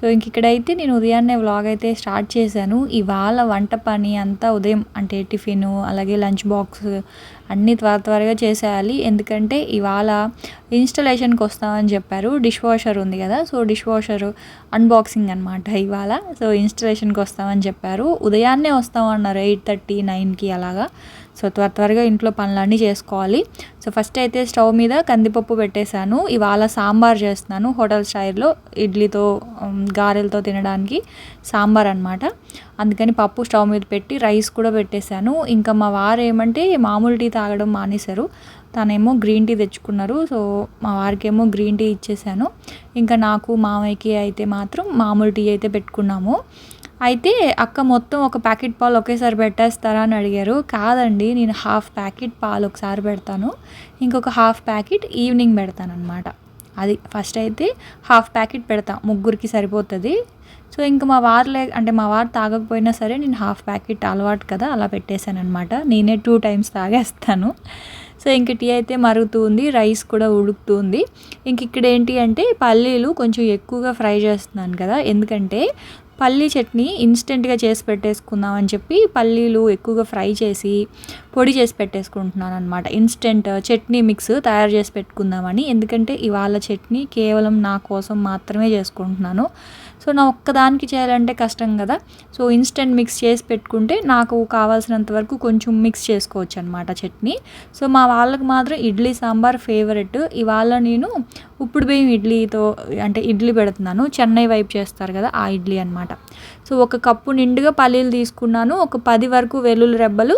So ఇంక ఇక్కడైతే నేను ఉదయాన్నే వ్లాగ్ అయితే స్టార్ట్ చేశాను. ఇవాళ వంట పని అంతా ఉదయం అంటే టిఫిన్ అలాగే లంచ్ బాక్స్ అన్నీ త్వర త్వరగా చేసేయాలి. ఎందుకంటే ఇవాళ ఇన్స్టలేషన్కి వస్తామని చెప్పారు. డిష్ వాషర్ ఉంది కదా సో డిష్ వాషర్ అన్బాక్సింగ్ అనమాట ఇవాళ. సో ఇన్స్టలేషన్కి వస్తామని చెప్పారు. ఉదయాన్నే వస్తామన్నారు ఎయిట్ థర్టీ నైన్కి అలాగా. సో త్వర త్వరగా ఇంట్లో పనులన్నీ చేసుకోవాలి. సో ఫస్ట్ అయితే స్టవ్ మీద కందిపప్పు పెట్టేశాను. ఇవాళ సాంబార్ చేస్తున్నాను హోటల్ స్టైల్లో ఇడ్లీతో గారెలతో తినడానికి సాంబార్ అనమాట అందుకని పప్పు స్టవ్ మీద పెట్టి రైస్ కూడా పెట్టేశాను. ఇంకా మా వారు ఏమంటే మామూలు టీ తాగడం మానేశారు. తనేమో గ్రీన్ టీ తెచ్చుకున్నారు. సో మా వారికేమో గ్రీన్ టీ ఇచ్చేసాను ఇంకా నాకు మామయ్యకి అయితే మాత్రం మామూలు టీ అయితే పెట్టుకున్నాము. అయితే అక్క మొత్తం ఒక ప్యాకెట్ పాలు ఒకేసారి పెట్టేస్తారా అని అడిగారు. కాదండి నేను హాఫ్ ప్యాకెట్ పాలు ఒకసారి పెడతాను. ఇంకొక హాఫ్ ప్యాకెట్ ఈవినింగ్ పెడతాను అనమాట అది ఫస్ట్ అయితే హాఫ్ ప్యాకెట్ పెడతా ముగ్గురికి సరిపోతుంది. సో ఇంకా మా వారు లే అంటే మా వారు తాగకపోయినా సరే నేను హాఫ్ ప్యాకెట్ అలవాటు కదా అలా పెట్టేశాను అనమాట నేనే టూ టైమ్స్ తాగేస్తాను. సో ఇంక టీ అయితే మరుగుతుంది రైస్ కూడా ఉడుకుతుంది. ఇంక ఇక్కడ ఏంటి అంటే పల్లీలు కొంచెం ఎక్కువగా ఫ్రై చేస్తున్నాను కదా ఎందుకంటే పల్లీ చట్నీ ఇన్స్టెంట్గా చేసి పెట్టేసుకుందాం అని చెప్పి పల్లీలు ఎక్కువగా ఫ్రై చేసి పొడి చేసి పెట్టేసుకుంటున్నాను అనమాట ఇన్స్టెంట్ చట్నీ మిక్స్ తయారు చేసి పెట్టుకుందామని. ఎందుకంటే ఇవాళ చట్నీ కేవలం నా కోసం మాత్రమే చేసుకుంటున్నాను. సో నా ఒక్కదానికి చేయాలంటే కష్టం కదా. సో ఇన్స్టెంట్ మిక్స్ చేసి పెట్టుకుంటే నాకు కావాల్సినంత వరకు కొంచెం మిక్స్ చేసుకోవచ్చు అనమాట చట్నీ. సో మా వాళ్ళకి మాత్రం ఇడ్లీ సాంబార్ ఫేవరెట్ ఇవాళ నేను ఉప్పుడు బియ్యం ఇడ్లీతో అంటే ఇడ్లీ పెడుతున్నాను. చెన్నై వైపు చేస్తారు కదా ఆ ఇడ్లీ అనమాట సో ఒక కప్పు నిండుగా పల్లీలు తీసుకున్నాను. ఒక పది వరకు వెల్లుల్లి రెబ్బలు.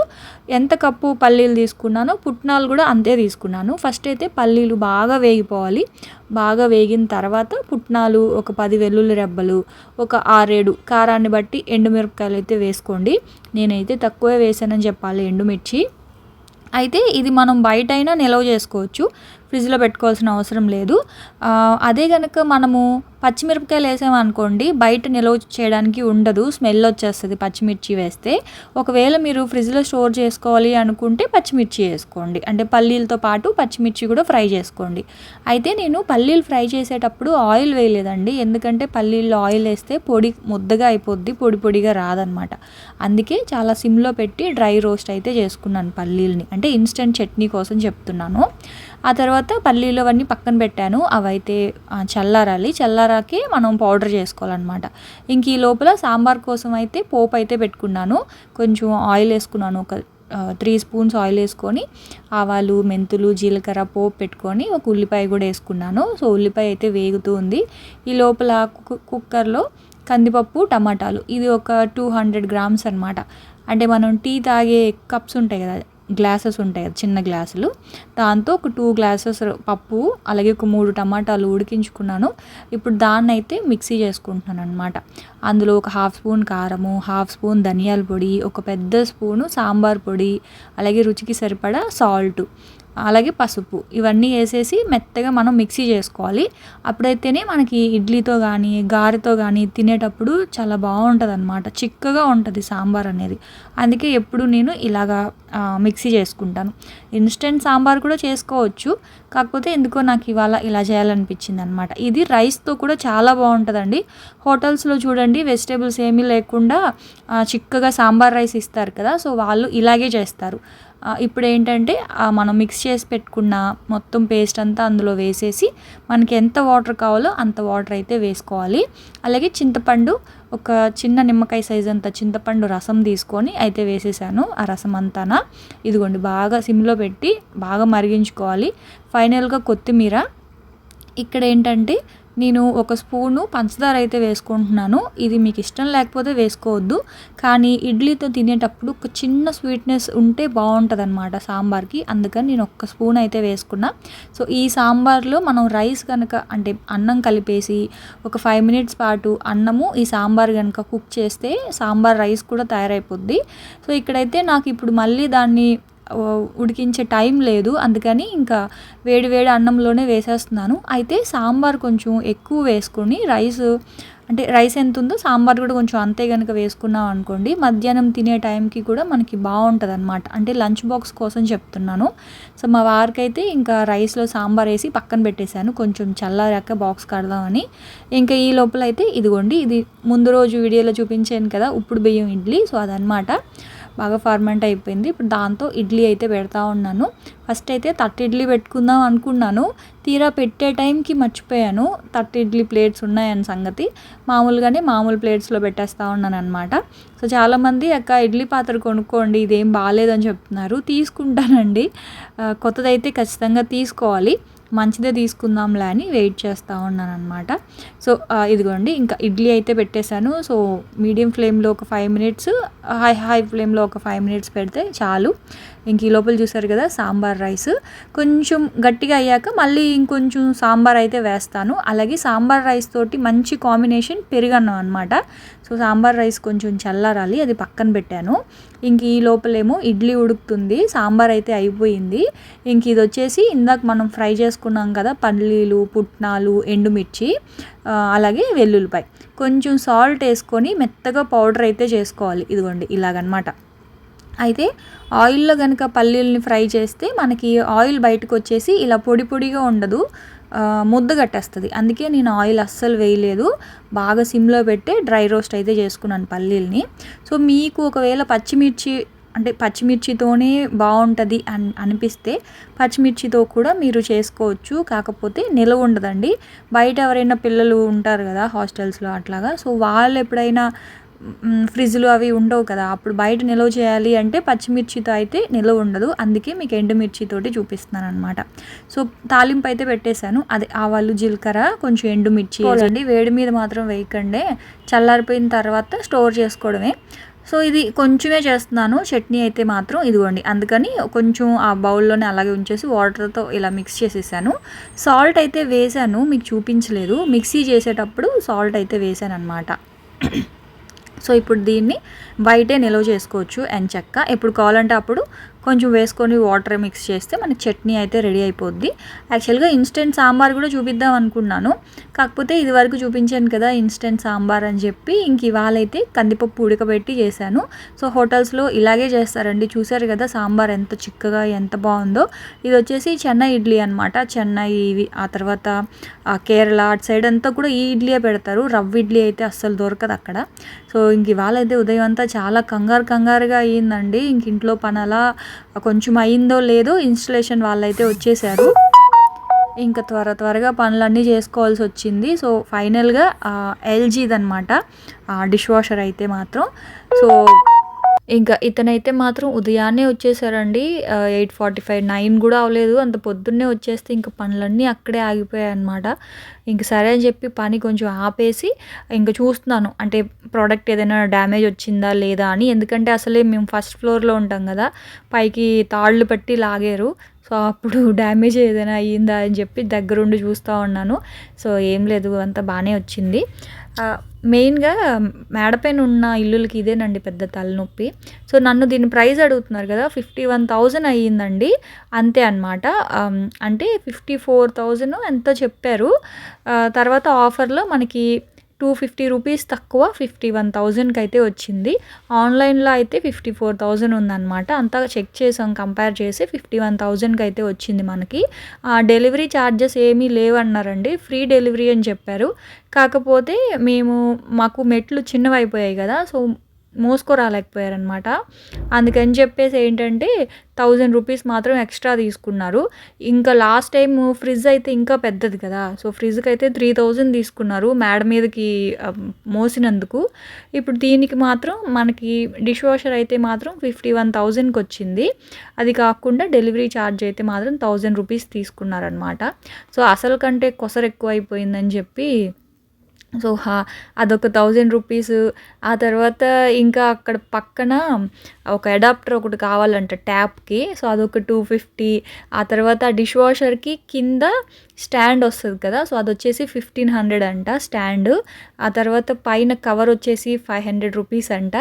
ఎంత కప్పు పల్లీలు తీసుకున్నానో పుట్నాలు కూడా అంతే తీసుకున్నాను. ఫస్ట్ అయితే పల్లీలు బాగా వేగిపోవాలి. బాగా వేగిన తర్వాత పుట్నాలు ఒక పది వెల్లుల్లి రెబ్బలు ఒక ఆరేడు కారాన్ని బట్టి ఎండుమిరపకాయలు అయితే వేసుకోండి. నేనైతే తక్కువే వేసానని చెప్పాలి ఎండుమిర్చి. అయితే ఇది మనం బయట అయినా నిల్వ చేసుకోవచ్చు. ఫ్రిడ్జ్లో పెట్టుకోవాల్సిన అవసరం లేదు. అదే కనుక మనము పచ్చిమిరపకాయలు వేసామనుకోండి బయట నిల్వ చేయడానికి ఉండదు స్మెల్ వచ్చేస్తుంది పచ్చిమిర్చి వేస్తే. ఒకవేళ మీరు ఫ్రిడ్జ్లో స్టోర్ చేసుకోవాలి అనుకుంటే పచ్చిమిర్చి వేసుకోండి. అంటే పల్లీలతో పాటు పచ్చిమిర్చి కూడా ఫ్రై చేసుకోండి. అయితే నేను పల్లీలు ఫ్రై చేసేటప్పుడు ఆయిల్ వేయలేదండి. ఎందుకంటే పల్లీల్లో ఆయిల్ వేస్తే పొడి ముద్దగా అయిపోద్ది పొడి పొడిగా రాదనమాట. అందుకే చాలా సిమ్లో పెట్టి డ్రై రోస్ట్ అయితే చేసుకున్నాను పల్లీలని. అంటే ఇన్స్టెంట్ చట్నీ కోసం చెప్తున్నాను. ఆ తర్వాత పల్లీలు అవన్నీ పక్కన పెట్టాను. అవైతే చల్లారాలి. చల్లారాకి మనం పౌడర్ చేసుకోవాలన్నమాట. ఇంక ఈ లోపల సాంబార్ కోసం అయితే పోపు అయితే పెట్టుకున్నాను. కొంచెం ఆయిల్ వేసుకున్నాను. ఒక త్రీ స్పూన్స్ ఆయిల్ వేసుకొని ఆవాలు మెంతులు జీలకర్ర పోపు పెట్టుకొని ఒక ఉల్లిపాయ కూడా వేసుకున్నాను. సో ఉల్లిపాయ అయితే వేగుతూ ఉంది. ఈ లోపల కు- కుక్కర్లో కందిపప్పు టమాటాలు. ఇది ఒక టూ హండ్రెడ్ గ్రామ్స్ అనమాట అంటే మనం టీ తాగే కప్స్ ఉంటాయి కదా గ్లాసెస్ ఉంటాయి కదా చిన్న గ్లాసులు. దాంతో ఒక టూ గ్లాసెస్ పప్పు అలాగే ఒక మూడు టమాటాలు ఉడికించుకున్నాను. ఇప్పుడు దాన్ని అయితే మిక్సీ చేసుకుంటున్నాను అనమాట అందులో ఒక హాఫ్ స్పూన్ కారము హాఫ్ స్పూన్ ధనియాల పొడి ఒక పెద్ద స్పూను సాంబార్ పొడి అలాగే రుచికి సరిపడా సాల్ట్. అలాగే పసుపు. ఇవన్నీ వేసేసి మెత్తగా మనం మిక్సీ చేసుకోవాలి. అప్పుడైతేనే మనకి ఇడ్లీతో కానీ గారెతో కానీ తినేటప్పుడు చాలా బాగుంటుంది అనమాట చిక్కగా ఉంటుంది సాంబార్ అనేది. అందుకే ఎప్పుడు నేను ఇలాగా మిక్సీ చేసుకుంటాను. ఇన్స్టెంట్ సాంబార్ కూడా చేసుకోవచ్చు. కాకపోతే ఎందుకో నాకు ఇవాళ ఇలా చేయాలనిపించింది అనమాట ఇది రైస్తో కూడా చాలా బాగుంటుందండి. హోటల్స్లో చూడండి వెజిటేబుల్స్ ఏమీ లేకుండా చిక్కగా సాంబార్ రైస్ ఇస్తారు కదా సో వాళ్ళు ఇలాగే చేస్తారు. ఇప్పుడు ఏంటంటే మనం మిక్స్ చేసి పెట్టుకున్న మొత్తం పేస్ట్ అంతా అందులో వేసేసి మనకి ఎంత వాటర్ కావాలో అంత వాటర్ అయితే వేసుకోవాలి. అలాగే చింతపండు ఒక చిన్న నిమ్మకాయ సైజ్ అంత చింతపండు రసం తీసుకొని అయితే వేసేసాను ఆ రసం అంతానా. ఇదిగోండి బాగా సిమ్లో పెట్టి బాగా మరిగించుకోవాలి. ఫైనల్గా కొత్తిమీర. ఇక్కడ ఏంటంటే నేను ఒక స్పూను పంచదార అయితే వేసుకుంటున్నాను. ఇది మీకు ఇష్టం లేకపోతే వేసుకోవద్దు. కానీ ఇడ్లీతో తినేటప్పుడు ఒక చిన్న స్వీట్నెస్ ఉంటే బాగుంటుంది అనమాట సాంబార్కి. అందుకని నేను ఒక్క స్పూన్ అయితే వేసుకున్నా. సో ఈ సాంబార్లో మనం రైస్ కనుక అంటే అన్నం కలిపేసి ఒక ఫైవ్ మినిట్స్ పాటు అన్నము ఈ సాంబార్ కనుక కుక్ చేస్తే సాంబార్ రైస్ కూడా తయారైపోద్ది. సో ఇక్కడైతే నాకు ఇప్పుడు మళ్ళీ దాన్ని ఉడికించే టైం లేదు. అందుకని ఇంకా వేడి వేడి అన్నంలోనే వేసేస్తున్నాను. అయితే సాంబార్ కొంచెం ఎక్కువ వేసుకొని రైస్ అంటే రైస్ ఎంత ఉందో సాంబార్ కూడా కొంచెం అంతే కనుక వేసుకున్నాం అనుకోండి మధ్యాహ్నం తినే టైంకి కూడా మనకి బాగుంటుంది అనమాట అంటే లంచ్ బాక్స్ కోసం చెప్తున్నాను. సో మా వారికైతే ఇంకా రైస్లో సాంబార్ వేసి పక్కన పెట్టేశాను. కొంచెం చల్లారాక బాక్స్ కడదామని. ఇంకా ఈ లోపల అయితే ఇదిగోండి ఇది ముందు రోజు వీడియోలో చూపించాను కదా ఉప్పుడు బియ్యం ఇడ్లీ. సో అదనమాట బాగా ఫర్మెంట్ అయిపోయింది. ఇప్పుడు దాంతో ఇడ్లీ అయితే పెడతా ఉన్నాను. ఫస్ట్ అయితే తట్టి ఇడ్లీ పెట్టుకుందాం అనుకున్నాను. తీరా పెట్టే టైంకి మర్చిపోయాను. తట్టి ఇడ్లీ ప్లేట్స్ ఉన్నాయని సంగతి. మామూలుగానే మామూలు ప్లేట్స్లో పెట్టేస్తూ ఉన్నాను అనమాట సో చాలామంది అక్క ఇడ్లీ పాత్ర కొనుక్కోండి ఇదేం బాగాలేదని చెప్తున్నారు. తీసుకుంటానండి. కొత్తదైతే ఖచ్చితంగా తీసుకోవాలి. మంచిదే తీసుకుందాంలే అని వెయిట్ చేస్తూ ఉన్నాను అనమాట సో ఇదిగోండి ఇంకా ఇడ్లీ అయితే పెట్టేశాను. సో మీడియం ఫ్లేమ్లో ఒక ఫైవ్ మినిట్స్ హై హై ఫ్లేమ్లో ఒక ఫైవ్ మినిట్స్ పెడితే చాలు. ఇంక ఈ లోపల చూసారు కదా సాంబార్ రైస్. కొంచెం గట్టిగా అయ్యాక మళ్ళీ ఇంకొంచెం సాంబార్ అయితే వేస్తాను. అలాగే సాంబార్ రైస్ తోటి మంచి కాంబినేషన్ పెరుగన్నం అనమాట సో సాంబార్ రైస్ కొంచెం చల్లారాలి అది పక్కన పెట్టాను. ఇంక ఈ లోపలేమో ఇడ్లీ ఉడుకుతుంది సాంబార్ అయితే అయిపోయింది. ఇంక ఇది వచ్చేసి ఇందాక మనం ఫ్రై చేసుకున్నాం కదా పల్లీలు పుట్నాలు ఎండుమిర్చి అలాగే వెల్లుల్లిపాయ. కొంచెం సాల్ట్ వేసుకొని మెత్తగా పౌడర్ అయితే చేసుకోవాలి ఇదిగోండి ఇలాగనమాట. అయితే ఆయిల్లో కనుక పల్లీలని ఫ్రై చేస్తే మనకి ఆయిల్ బయటకు వచ్చేసి ఇలా పొడి పొడిగా ఉండదు. ముద్ద కట్టేస్తుంది. అందుకే నేను ఆయిల్ అస్సలు వేయలేదు. బాగా సిమ్లో పెట్టి డ్రై రోస్ట్ అయితే చేసుకున్నాను పల్లీల్ని. సో మీకు ఒకవేళ పచ్చిమిర్చి అంటే పచ్చిమిర్చితోనే బాగుంటుంది అని అనిపిస్తే పచ్చిమిర్చితో కూడా మీరు చేసుకోవచ్చు. కాకపోతే నిలవ ఉండదండి. బయట ఎవరైనా పిల్లలు ఉంటారు కదా హాస్టల్స్లో అట్లాగా. సో వాళ్ళు ఎప్పుడైనా ఫ్రిడ్జ్లు అవి ఉండవు కదా. అప్పుడు బయట నిల్వ చేయాలి అంటే పచ్చిమిర్చితో అయితే నిల్వ ఉండదు. అందుకే మీకు ఎండుమిర్చితోటి చూపిస్తున్నాను అనమాట సో తాలింపు అయితే పెట్టేశాను. అది ఆవాలు జీలకర్ర కొంచెం ఎండుమిర్చి అండి వేడి మీద మాత్రం వేయకండి. చల్లారిపోయిన తర్వాత స్టోర్ చేసుకోవడమే. సో ఇది కొంచెమే చేస్తున్నాను. చట్నీ అయితే మాత్రం ఇదిగోండి. అందుకని కొంచెం ఆ బౌల్లోనే అలాగే ఉంచేసి వాటర్తో ఇలా మిక్స్ చేసేసాను. సాల్ట్ అయితే వేసాను. మీకు చూపించలేదు. మిక్సీ చేసేటప్పుడు సాల్ట్ అయితే వేసాను అనమాట సో ఇప్పుడు దీన్ని బయటే నిల్వ చేసుకోవచ్చు ఎంచక్క ఎప్పుడు కావాలంటే అప్పుడు కొంచెం వేసుకొని వాటర్ మిక్స్ చేస్తే మనకి చట్నీ అయితే రెడీ అయిపోద్ది. యాక్చువల్గా ఇన్స్టెంట్ సాంబార్ కూడా చూపిద్దాం అనుకున్నాను. కాకపోతే ఇది వరకు చూపించాను కదా ఇన్స్టెంట్ సాంబార్ అని చెప్పి ఇంక ఇవాళ అయితే కందిపప్పు ఉడకబెట్టి చేశాను. సో హోటల్స్లో ఇలాగే చేస్తారండి. చూసారు కదా సాంబార్ ఎంత చిక్కగా ఎంత బాగుందో. ఇది వచ్చేసి చెన్నై ఇడ్లీ అనమాట చెన్నై ఇవి ఆ తర్వాత కేరళ అటు సైడ్ అంతా కూడా ఈ ఇడ్లీయే పెడతారు. రవ్వ ఇడ్లీ అయితే అస్సలు దొరకదు అక్కడ. సో ఇంక ఇవాళ అయితే ఉదయం అంతా చాలా కంగారు కంగారుగా అయ్యిందండి ఇంక ఇంట్లో పని అలా కొంచెం అయిందో లేదో ఇన్స్టలేషన్ వాళ్ళైతే వచ్చేసారు. ఇంకా త్వర త్వరగా పనులన్నీ చేసుకోవాల్సి వచ్చింది. సో ఫైనల్గా ఎల్జీది అనమాట డిష్ వాషర్ అయితే మాత్రం. సో ఇంకా ఇతనైతే మాత్రం ఉదయాన్నే వచ్చేసారండి. ఎయిట్ ఫార్టీ ఫైవ్ నైన్ కూడా అవ్వలేదు అంత పొద్దున్నే వచ్చేస్తే ఇంకా పనులన్నీ అక్కడే ఆగిపోయాయి అనమాట ఇంక సరే అని చెప్పి పని కొంచెం ఆపేసి ఇంకా చూస్తున్నాను. అంటే ప్రోడక్ట్ ఏదైనా డ్యామేజ్ వచ్చిందా లేదా అని. ఎందుకంటే అసలే మేము ఫస్ట్ ఫ్లోర్లో ఉంటాం కదా. పైకి తాళ్ళు పెట్టి లాగారు. సో అప్పుడు డ్యామేజ్ ఏదైనా అయ్యిందా అని చెప్పి దగ్గరుండి చూస్తూ ఉన్నాను. సో ఏం లేదు అంతా బాగానే వచ్చింది. మెయిన్గా మేడపైన ఉన్న ఇల్లులకి ఇదేనండి పెద్ద తలనొప్పి. సో నన్ను దీని ప్రైస్ అడుగుతున్నారు కదా ఫిఫ్టీ వన్ థౌజండ్ అయ్యిందండి. అంతే అనమాట అంటే ఫిఫ్టీ ఫోర్ థౌజండ్ ఎంతో చెప్పారు. తర్వాత ఆఫర్లో మనకి టూ ఫిఫ్టీ రూపీస్ తక్కువ ఫిఫ్టీ వన్ థౌజండ్కి అయితే వచ్చింది. ఆన్లైన్లో అయితే ఫిఫ్టీ ఫోర్ థౌజండ్ ఉందన్నమాట. అంతా చెక్ చేసాం కంపేర్ చేసి ఫిఫ్టీ వన్ థౌజండ్కి అయితే వచ్చింది మనకి. డెలివరీ ఛార్జెస్ ఏమీ లేవన్నారండి. ఫ్రీ డెలివరీ అని చెప్పారు. కాకపోతే మేము మాకు మెట్లు చిన్నవైపోయాయి కదా సో మోసుకురాలేకపోయారనమాట అందుకని చెప్పేసి ఏంటంటే థౌజండ్ రూపీస్ మాత్రం ఎక్స్ట్రా తీసుకున్నారు. ఇంకా లాస్ట్ టైం ఫ్రిడ్జ్ అయితే ఇంకా పెద్దది కదా. సో ఫ్రిడ్జ్కి అయితే త్రీ థౌజండ్ తీసుకున్నారు మేడ మీదకి మోసినందుకు. ఇప్పుడు దీనికి మాత్రం మనకి డిష్ వాషర్ అయితే మాత్రం ఫిఫ్టీ వన్ థౌజండ్కి వచ్చింది అది కాకుండా డెలివరీ ఛార్జ్ అయితే మాత్రం థౌజండ్ రూపీస్ తీసుకున్నారనమాట సో అసలు కంటే కొసరు ఎక్కువ అయిపోయిందని చెప్పి సో హా అదొక థౌజండ్ రూపీస్. ఆ తర్వాత ఇంకా అక్కడ పక్కన ఒక అడాప్టర్ ఒకటి కావాలంట ట్యాప్కి. సో అదొక టూ ఫిఫ్టీ. ఆ తర్వాత డిష్ వాషర్కి కింద స్టాండ్ వస్తుంది కదా సో అది వచ్చేసి ఫిఫ్టీన్ హండ్రెడ్ అంట స్టాండ్. ఆ తర్వాత పైన కవర్ వచ్చేసి ఫైవ్ హండ్రెడ్ రూపీస్ అంట.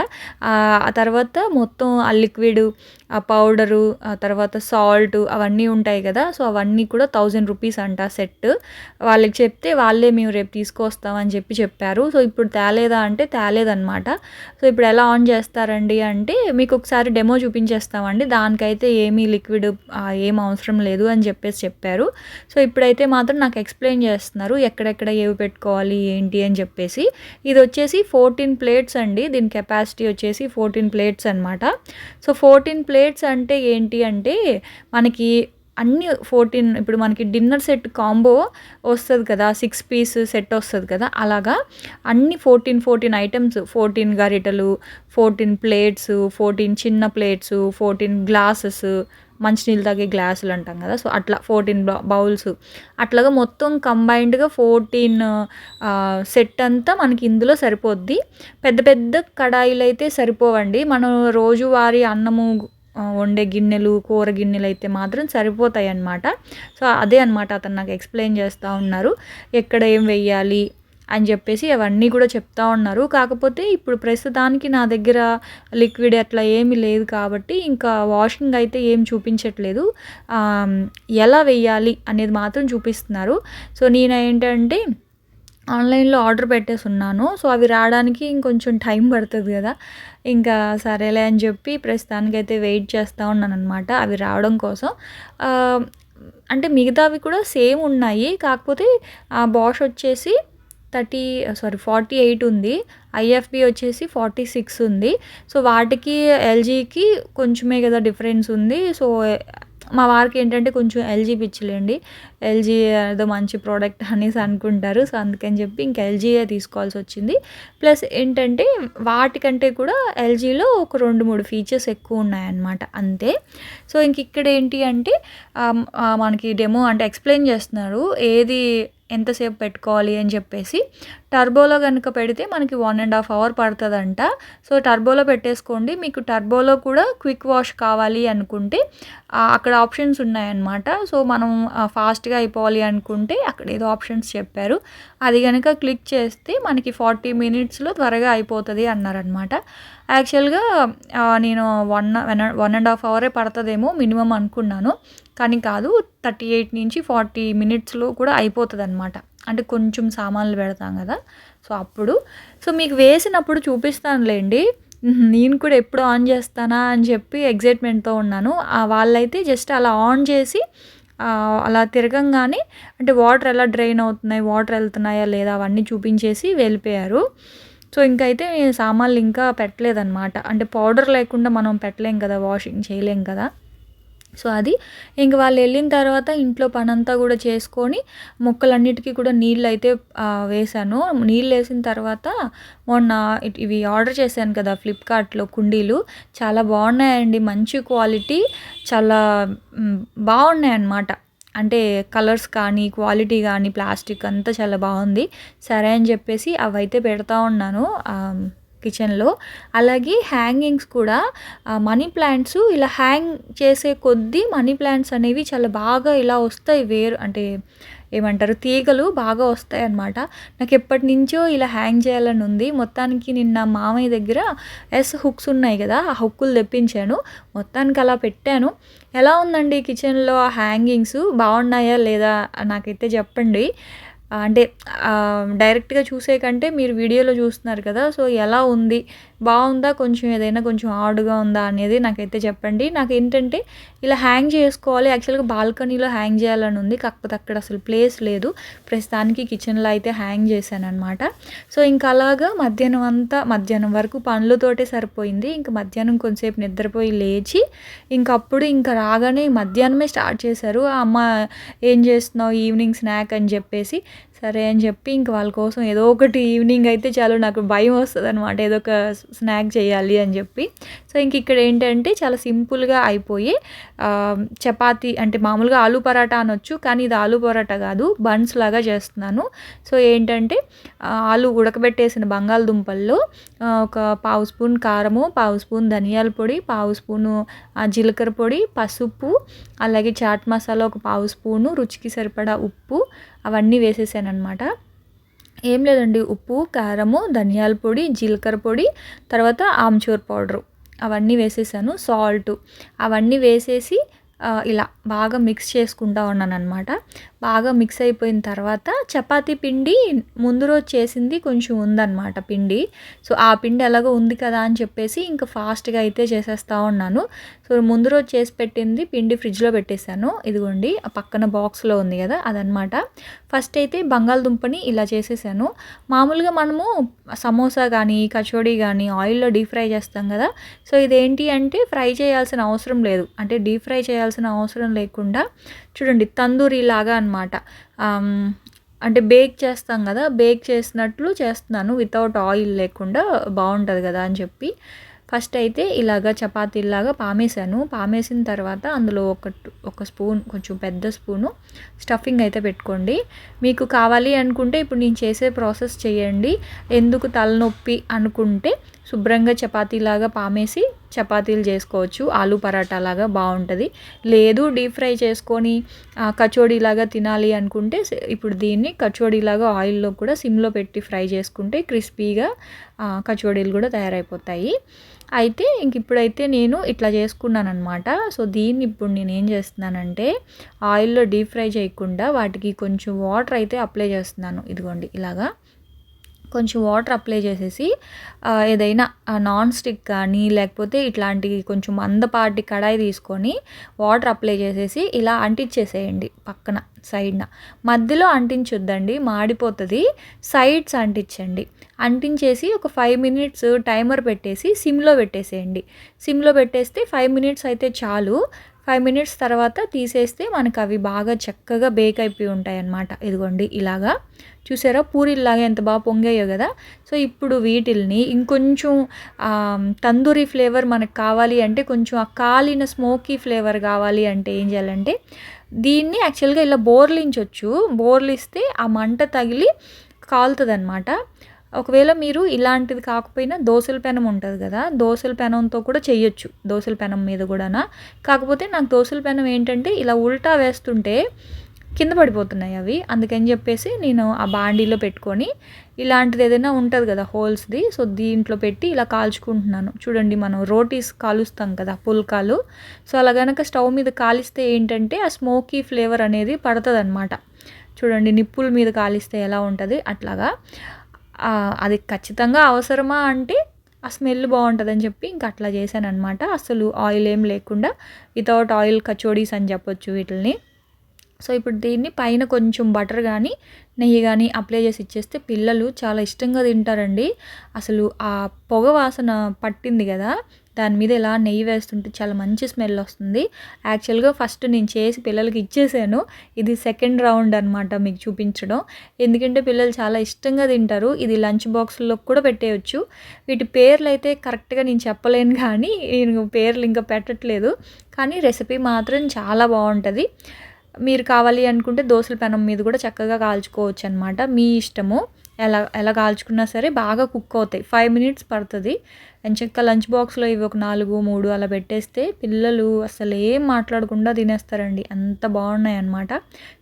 ఆ తర్వాత మొత్తం ఆ లిక్విడ్ ఆ పౌడరు ఆ తర్వాత సాల్ట్ అవన్నీ ఉంటాయి కదా సో అవన్నీ కూడా థౌజండ్ రూపీస్ అంట సెట్ వాళ్ళకి చెప్తే వాళ్ళే మేము రేపు తీసుకొస్తామని చెప్పి చెప్పి చెప్పారు. సో ఇప్పుడు తేలేదా అంటే తేలేదనమాట సో ఇప్పుడు ఎలా ఆన్ చేస్తారండి అంటే మీకు ఒకసారి డెమో చూపించేస్తామండి. దానికైతే ఏమీ లిక్విడ్ ఏం అవసరం లేదు అని చెప్పేసి చెప్పారు. సో ఇప్పుడైతే మాత్రం నాకు ఎక్స్ప్లెయిన్ చేస్తున్నారు. ఎక్కడెక్కడ ఏవి పెట్టుకోవాలి ఏంటి అని చెప్పేసి. ఇది వచ్చేసి ఫోర్టీన్ ప్లేట్స్ అండి. దీని కెపాసిటీ వచ్చేసి ఫోర్టీన్ ప్లేట్స్ అనమాట సో ఫోర్టీన్ ప్లేట్స్ అంటే ఏంటి అంటే మనకి అన్ని ఫోర్టీన్ ఇప్పుడు మనకి డిన్నర్ సెట్ కాంబో వస్తుంది కదా సిక్స్ పీస్ సెట్ వస్తుంది కదా అలాగా అన్ని ఫోర్టీన్ ఫోర్టీన్ ఐటమ్స్ ఫోర్టీన్ గరిటెలు ఫోర్టీన్ ప్లేట్స్ ఫోర్టీన్ చిన్న ప్లేట్స్ ఫోర్టీన్ గ్లాసెస్ మంచినీళ్ళు తాగే గ్లాసులు అంటాం కదా సో అట్లా ఫోర్టీన్ బౌల్స్. అట్లాగా మొత్తం కంబైన్డ్గా ఫోర్టీన్ సెట్ అంతా మనకి ఇందులో సరిపోద్ది. పెద్ద పెద్ద కడాయిలు అయితే సరిపోవండి. మనం రోజువారీ అన్నము వండే గిన్నెలు కూర గిన్నెలు అయితే మాత్రం సరిపోతాయి అన్నమాట సో అదే అనమాట అతను నాకు ఎక్స్ప్లెయిన్ చేస్తూ ఉన్నారు. ఎక్కడ ఏం వెయ్యాలి అని చెప్పేసి అవన్నీ కూడా చెప్తా ఉన్నారు. కాకపోతే ఇప్పుడు ప్రస్తుతానికి నా దగ్గర లిక్విడ్ అట్లా ఏమీ లేదు కాబట్టి ఇంకా వాషింగ్ అయితే ఏం చూపించట్లేదు. ఎలా వెయ్యాలి అనేది మాత్రం చూపిస్తున్నారు. సో నేను ఏంటంటే ఆన్లైన్లో ఆర్డర్ పెట్టేసి ఉన్నాను. సో అవి రావడానికి ఇంకొంచెం టైం పడుతుంది కదా. ఇంకా సరేలే అని చెప్పి ప్రస్తుతానికైతే వెయిట్ చేస్తూ ఉన్నాను అనమాట అవి రావడం కోసం. అంటే మిగతావి కూడా సేమ్ ఉన్నాయి. కాకపోతే ఆ బాష్ వచ్చేసి థర్టీ సారీ ఫార్టీ ఎయిట్ ఉంది. ఐఎఫ్బి వచ్చేసి ఫార్టీ సిక్స్ ఉంది. సో వాటికి ఎల్జీకి కొంచెమే కదా డిఫరెన్స్ ఉంది. సో మా వారికి ఏంటంటే కొంచెం ఎల్జీ పిచ్చిలేండి. ఎల్జీ ఏదో మంచి ప్రోడక్ట్ అనేసి అనుకుంటారు. సో అందుకని చెప్పి ఇంకా ఎల్జీయే తీసుకోవాల్సి వచ్చింది. ప్లస్ ఏంటంటే వాటికంటే కూడా ఎల్జీలో ఒక రెండు మూడు ఫీచర్స్ ఎక్కువ ఉన్నాయన్నమాట. అంతే. సో ఇంక ఇక్కడ ఏంటి అంటే మనకి డెమో అంటే ఎక్స్ప్లెయిన్ చేస్తున్నారు. ఏది ఎంతసేపు పెట్టుకోవాలి అని చెప్పేసి టర్బోలో కనుక పెడితే మనకి వన్ అండ్ హాఫ్ అవర్ పడుతుందంట. సో టర్బోలో పెట్టేసుకోండి. మీకు టర్బోలో కూడా క్విక్ వాష్ కావాలి అనుకుంటే అక్కడ ఆప్షన్స్ ఉన్నాయన్నమాట. సో మనం ఫాస్ట్గా అయిపోవాలి అనుకుంటే అక్కడ ఏదో ఆప్షన్స్ చెప్పారు. అది కనుక క్లిక్ చేస్తే మనకి ఫార్టీ మినిట్స్లో త్వరగా అయిపోతుంది అన్నారనమాట యాక్చువల్గా నేను వన్ వన్ అండ్ హాఫ్ అవరే పడుతుందేమో మినిమం అనుకున్నాను. కానీ కాదు థర్టీ ఎయిట్ నుంచి ఫార్టీ మినిట్స్లో కూడా అయిపోతుంది అనమాట అంటే కొంచెం సామాన్లు పెడతాం కదా. సో అప్పుడు. సో మీకు వేసినప్పుడు చూపిస్తానులేండి. నేను కూడా ఎప్పుడు ఆన్ చేస్తానా అని చెప్పి ఎగ్జైట్మెంట్తో ఉన్నాను. వాళ్ళైతే జస్ట్ అలా ఆన్ చేసి అలా తిరగంగానే అంటే వాటర్ ఎలా డ్రైన్ అవుతున్నాయి వాటర్ వెళ్తున్నాయా లేదా అవన్నీ చూపించేసి వెళ్ళిపోయారు. సో ఇంకైతే సామాన్లు ఇంకా పెట్టలేదన్నమాట. అంటే పౌడర్ లేకుండా మనం పెట్టలేం కదా వాషింగ్ చేయలేం కదా. సో అది ఇంక వాళ్ళు వెళ్ళిన తర్వాత ఇంట్లో పనంతా కూడా చేసుకొని మొక్కలన్నిటికీ కూడా నీళ్ళు అయితే వేశాను. నీళ్ళు వేసిన తర్వాత మొన్న ఇవి ఆర్డర్ చేశాను కదా ఫ్లిప్కార్ట్లో కుండీలు. చాలా బాగున్నాయండి. మంచి క్వాలిటీ. చాలా బాగున్నాయి అన్నమాట అంటే కలర్స్ కానీ క్వాలిటీ కానీ ప్లాస్టిక్ అంతా చాలా బాగుంది. సరే అని చెప్పేసి అవైతే పెడతా ఉన్నాను. కిచెన్లో. అలాగే హ్యాంగింగ్స్ కూడా మనీ ప్లాంట్స్ ఇలా హ్యాంగ్ చేసే కొద్దీ మనీ ప్లాంట్స్ అనేవి చాలా బాగా ఇలా వస్తాయి. వేరు అంటే ఏమంటారు తీగలు బాగా వస్తాయి అన్నమాట. నాకు ఎప్పటి నుంచో ఇలా హ్యాంగ్ చేయాలని ఉంది. మొత్తానికి నిన్న మామయ్య దగ్గర ఎస్ హుక్స్ ఉన్నాయి కదా ఆ హుక్కులు తెప్పించాను. మొత్తానికి అలా పెట్టాను. ఎలా ఉందండి కిచెన్లో ఆ హ్యాంగింగ్స్? బాగున్నాయా లేదా? నాకైతే చెప్పండి. అంటే డైరెక్ట్గా చూసే కంటే మీరు వీడియోలో చూస్తున్నారు కదా సో ఎలా ఉంది? బాగుందా? కొంచెం ఏదైనా కొంచెం ఆడుగా ఉందా? అనేది నాకైతే చెప్పండి. నాకు ఏంటంటే ఇలా హ్యాంగ్ చేసుకోవాలి. యాక్చువల్గా బాల్కనీలో హ్యాంగ్ చేయాలని ఉంది. కాకపోతే అక్కడ అసలు ప్లేస్ లేదు. ప్రస్తుతానికి కిచెన్లో అయితే హ్యాంగ్ చేశాను అనమాట సో ఇంకా అలాగా మధ్యాహ్నం అంతా మధ్యాహ్నం వరకు పనులతోటే సరిపోయింది. ఇంకా మధ్యాహ్నం కొంచెంసేపు నిద్రపోయి లేచి ఇంకప్పుడు ఇంకా రాగానే మధ్యాహ్నమే స్టార్ట్ చేశారు. అమ్మ ఏం చేస్తున్నావు? ఈవినింగ్ స్నాక్ అని చెప్పేసి సరే అని చెప్పి ఇంక వాళ్ళ కోసం ఏదో ఒకటి ఈవినింగ్ అయితే చాలు నాకు భయం వస్తుంది అనమాట ఏదో ఒక స్నాక్ చేయాలి అని చెప్పి. సో ఇంక ఇక్కడ ఏంటంటే చాలా సింపుల్గా అయిపోయి చపాతీ అంటే మామూలుగా ఆలూ పరాటా అనొచ్చు కానీ ఇది ఆలూ పరాటా కాదు బన్స్ లాగా చేస్తున్నాను. సో ఏంటంటే ఆలు ఉడకబెట్టేసిన బంగాళదుంపల్లో ఒక పావు స్పూన్ కారము పావు స్పూన్ ధనియాల పొడి పావు స్పూను జీలకర్ర పొడి పసుపు అలాగే చాట్ మసాలా ఒక పావు స్పూను రుచికి సరిపడా ఉప్పు అవన్నీ వేసేసాను అనమాట ఏం లేదండి ఉప్పు కారము ధనియాల పొడి జీలకర్ర పొడి తర్వాత ఆమ్చూర్ పౌడరు అవన్నీ వేసేసాను సాల్ట్ అవన్నీ వేసేసి ఇలా బాగా మిక్స్ చేసుకుంటా ఉన్నాను అనమాట బాగా మిక్స్ అయిపోయిన తర్వాత చపాతీ పిండి ముందు రోజు చేసింది కొంచెం ఉందన్నమాట పిండి. సో ఆ పిండి ఎలాగో ఉంది కదా అని చెప్పేసి ఇంకా ఫాస్ట్గా అయితే చేసేస్తా ఉన్నాను. సో ముందు రోజు చేసి పెట్టింది పిండి ఫ్రిడ్జ్లో పెట్టేశాను. ఇదిగోండి ఆ పక్కన బాక్స్లో ఉంది కదా అదనమాట ఫస్ట్ అయితే బంగాళదుంపని ఇలా చేసేసాను. మామూలుగా మనము సమోసా కానీ కచోడీ కానీ ఆయిల్లో డీప్ ఫ్రై చేస్తాం కదా. సో ఇదేంటి అంటే ఫ్రై చేయాల్సిన అవసరం లేదు. అంటే డీప్ ఫ్రై చేయాల్సిన అవసరం లేకుండా చూడండి తందూరి లాగా అనమాట అంటే బేక్ చేస్తాం కదా బేక్ చేసినట్లు చేస్తున్నాను వితౌట్ ఆయిల్ లేకుండా బాగుంటుంది కదా అని చెప్పి. ఫస్ట్ అయితే ఇలాగ చపాతీలాగా పామేశాను. పామేసిన తర్వాత అందులో ఒక ఒక స్పూన్ కొంచెం పెద్ద స్పూను స్టఫింగ్ అయితే పెట్టుకోండి. మీకు కావాలి అనుకుంటే ఇప్పుడు నేను చేసే ప్రాసెస్ చేయండి. ఎందుకు తలనొప్పి అనుకుంటే శుభ్రంగా చపాతీలాగా పామేసి చపాతీలు చేసుకోవచ్చు ఆలు పరాటా లాగా బాగుంటుంది. లేదు డీప్ ఫ్రై చేసుకొని కచోడీలాగా తినాలి అనుకుంటే ఇప్పుడు దీన్ని కచోడీలాగా ఆయిల్లో కూడా సిమ్లో పెట్టి ఫ్రై చేసుకుంటే క్రిస్పీగా కచోడీలు కూడా తయారైపోతాయి. అయితే ఇంక ఇప్పుడైతే నేను ఇట్లా చేసుకున్నాను అనమాట సో దీన్ని ఇప్పుడు నేను ఏం చేస్తున్నానంటే ఆయిల్లో డీప్ ఫ్రై చేయకుండా వాటికి కొంచెం వాటర్ అయితే అప్లై చేస్తున్నాను. ఇదిగోండి ఇలాగా. కొంచెం వాటర్ అప్లై చేసేసి ఏదైనా నాన్ స్టిక్ కానీ లేకపోతే ఇట్లాంటి కొంచెం మందపాటి కడాయి తీసుకొని వాటర్ అప్లై చేసేసి ఇలా అంటించేసేయండి పక్కన సైడ్న. మధ్యలో అంటించొద్దండి మాడిపోతుంది. సైడ్స్ అంటించండి. అంటించేసి ఒక ఫైవ్ మినిట్స్ టైమర్ పెట్టేసి సిమ్లో పెట్టేసేయండి. సిమ్లో పెట్టేస్తే ఫైవ్ మినిట్స్ అయితే చాలు. ఫైవ్ మినిట్స్ తర్వాత తీసేస్తే మనకు అవి బాగా చక్కగా బేక్ అయిపోయి ఉంటాయి అన్నమాట ఇదిగోండి ఇలాగా. చూసారా? పూరీలాగా ఎంత బాగా పొంగాయో కదా? సో ఇప్పుడు వీటిల్ని ఇంకొంచెం తందూరి ఫ్లేవర్ మనకు కావాలి అంటే కొంచెం ఆ కాలిన స్మోకీ ఫ్లేవర్ కావాలి అంటే ఏం చేయాలంటే దీన్ని యాక్చువల్గా ఇలా బోర్లించవచ్చు బోర్లిస్తే ఆ మంట తగిలి కాలుతుంది అనమాట ఒకవేళ మీరు ఇలాంటిది కాకపోయినా దోసల పెనం ఉంటుంది కదా దోసల పెనంతో కూడా చేయొచ్చు దోసల పెనం మీద కూడానా. కాకపోతే నాకు దోశల పెనం ఏంటంటే ఇలా ఉల్టా వేస్తుంటే కింద పడిపోతున్నాయి అవి. అందుకని చెప్పేసి నేను ఆ బాండీలో పెట్టుకొని ఇలాంటిది ఏదైనా ఉంటుంది కదా హోల్స్ది సో దీంట్లో పెట్టి ఇలా కాల్చుకుంటున్నాను. చూడండి మనం రోటీస్ కాలుస్తాం కదా పుల్కాలు. సో అలా కనుక స్టవ్ మీద కాలిస్తే ఏంటంటే ఆ స్మోకీ ఫ్లేవర్ అనేది పడుతుంది చూడండి నిప్పుల మీద కాలిస్తే ఎలా ఉంటుంది? అట్లాగా. అది ఖచ్చితంగా అవసరమా అంటే ఆ స్మెల్ బాగుంటుందని చెప్పి ఇంకా అట్లా చేశానమాట అనమాట అసలు ఆయిల్ ఏం లేకుండా వితౌట్ ఆయిల్ కచోడీస్ అని చెప్పొచ్చు వీటిని సో ఇప్పుడు దీన్ని పైన కొంచెం బటర్ కానీ నెయ్యి కానీ అప్లై చేసి ఇచ్చేస్తే పిల్లలు చాలా ఇష్టంగా తింటారండి. అసలు ఆ పొగ వాసన పట్టింది కదా దాని మీద ఇలా నెయ్యి వేస్తుంటే చాలా మంచి స్మెల్ వస్తుంది. యాక్చువల్గా ఫస్ట్ నేను చేసి పిల్లలకి ఇచ్చేసాను. ఇది సెకండ్ రౌండ్ అనమాట మీకు చూపించడం. ఎందుకంటే పిల్లలు చాలా ఇష్టంగా తింటారు. ఇది లంచ్ బాక్స్లో కూడా పెట్టేయచ్చు. వీటి పేర్లు అయితే కరెక్ట్గా నేను చెప్పలేను కానీ నేను పేర్లు ఇంకా పెట్టట్లేదు. కానీ రెసిపీ మాత్రం చాలా బాగుంటుంది. మీరు కావాలి అనుకుంటే దోసల పెనం మీద కూడా చక్కగా కాల్చుకోవచ్చు అనమాట మీ ఇష్టము. ఎలా ఎలా కాల్చుకున్నా సరే బాగా కుక్ అవుతాయి. ఫైవ్ మినిట్స్ పడుతుంది. అండ్ చెక్క లంచ్ బాక్స్లో ఇవి ఒక నాలుగు మూడు అలా పెట్టేస్తే పిల్లలు అసలు ఏం మాట్లాడకుండా తినేస్తారండి. అంత బాగున్నాయి అనమాట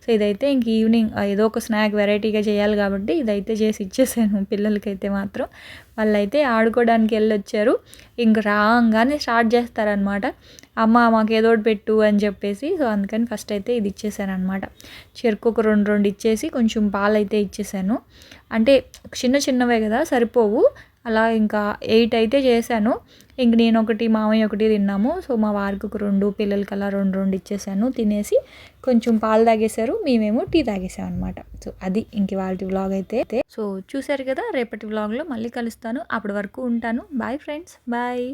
సో ఇదైతే ఇంక ఈవినింగ్ ఏదో ఒక స్నాక్ వెరైటీగా చేయాలి కాబట్టి ఇదైతే చేసి ఇచ్చేసాను పిల్లలకైతే మాత్రం. వాళ్ళైతే ఆడుకోవడానికి వెళ్ళొచ్చారు. ఇంక రాగానే స్టార్ట్ చేస్తారనమాట అమ్మ మాకు ఏదో ఒకటి పెట్టు అని చెప్పేసి సో అందుకని ఫస్ట్ అయితే ఇది ఇచ్చేసాను అనమాట చెరుకు ఒక రెండు రెండు ఇచ్చేసి కొంచెం పాలు అయితే ఇచ్చేసాను. అంటే చిన్న చిన్నవే కదా సరిపోవు. అలా ఇంకా ఎయిట్ అయితే చేశాను. ఇంక నేను ఒకటి మామయ్య ఒకటి తిన్నాము. సో మా వారికి ఒక రెండు పిల్లలకి అలా రెండు రెండు ఇచ్చేసాను. తినేసి కొంచెం పాలు తాగేశారు. మేమేమో టీ తాగేసాం అనమాట సో అది ఇంక వాళ్ళ వ్లాగ్ అయితే. సో చూశారు కదా రేపటి వ్లాగ్లో మళ్ళీ కలుస్తాను. అప్పటి వరకు ఉంటాను. Bye friends bye